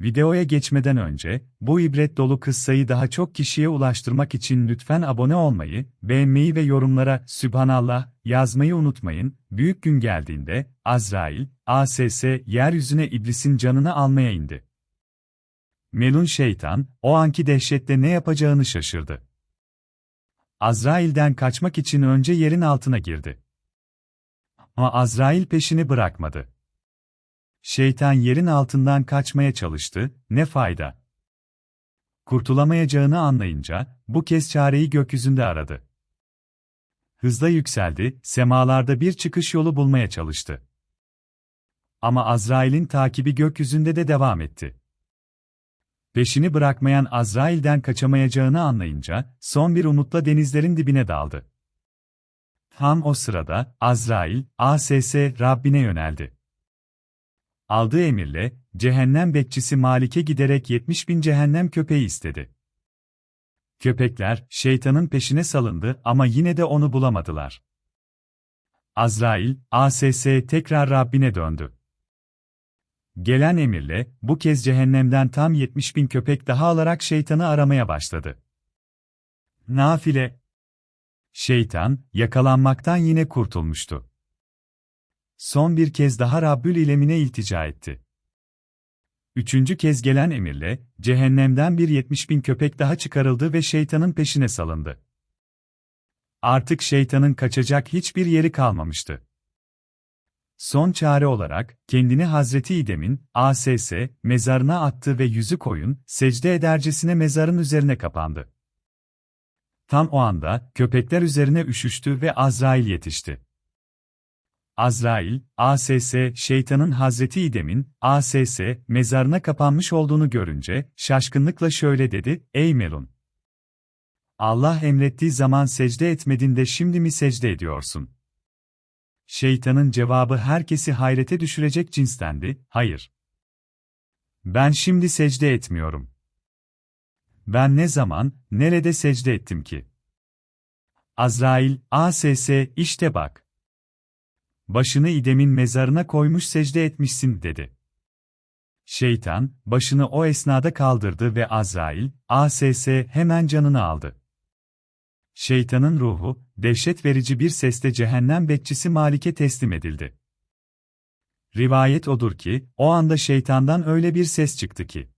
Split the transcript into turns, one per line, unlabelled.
Videoya geçmeden önce, bu ibret dolu kıssayı daha çok kişiye ulaştırmak için lütfen abone olmayı, beğenmeyi ve yorumlara Sübhanallah yazmayı unutmayın. Büyük gün geldiğinde, Azrail, ASS, yeryüzüne iblisin canını almaya indi. Melun şeytan, o anki dehşette ne yapacağını şaşırdı. Azrail'den kaçmak için önce yerin altına girdi. Ama Azrail peşini bırakmadı. Şeytan yerin altından kaçmaya çalıştı, ne fayda. Kurtulamayacağını anlayınca, bu kez çareyi gökyüzünde aradı. Hızla yükseldi, semalarda bir çıkış yolu bulmaya çalıştı. Ama Azrail'in takibi gökyüzünde de devam etti. Peşini bırakmayan Azrail'den kaçamayacağını anlayınca, son bir umutla denizlerin dibine daldı. Tam o sırada, Azrail, ASS, Rabbine yöneldi. Aldığı emirle, cehennem bekçisi Malik'e giderek 70 bin cehennem köpeği istedi. Köpekler, şeytanın peşine salındı ama yine de onu bulamadılar. Azrail, ASS tekrar Rabbine döndü. Gelen emirle, bu kez cehennemden tam 70 bin köpek daha alarak şeytanı aramaya başladı. Nafile Şeytan, yakalanmaktan yine kurtulmuştu. Son bir kez daha Rabbül İlemine iltica etti. Üçüncü kez gelen emirle, cehennemden bir 70 bin köpek daha çıkarıldı ve şeytanın peşine salındı. Artık şeytanın kaçacak hiçbir yeri kalmamıştı. Son çare olarak, kendini Hazreti İdem'in, ASS, mezarına attı ve yüzü koyun, secde edercesine mezarın üzerine kapandı. Tam o anda, köpekler üzerine üşüştü ve Azrail yetişti. Azrail, ASS, şeytanın Hazreti İdem'in, ASS, mezarına kapanmış olduğunu görünce, şaşkınlıkla şöyle dedi, Ey Melun! Allah emrettiği zaman secde etmedin de şimdi mi secde ediyorsun? Şeytanın cevabı herkesi hayrete düşürecek cinstendi, hayır. Ben şimdi secde etmiyorum. Ben ne zaman, nerede secde ettim ki? Azrail, ASS, işte bak. Başını İdem'in mezarına koymuş secde etmişsin, dedi. Şeytan, başını o esnada kaldırdı ve Azrail, ASS hemen canını aldı. Şeytanın ruhu, dehşet verici bir sesle cehennem bekçisi Malik'e teslim edildi. Rivayet odur ki, o anda şeytandan öyle bir ses çıktı ki,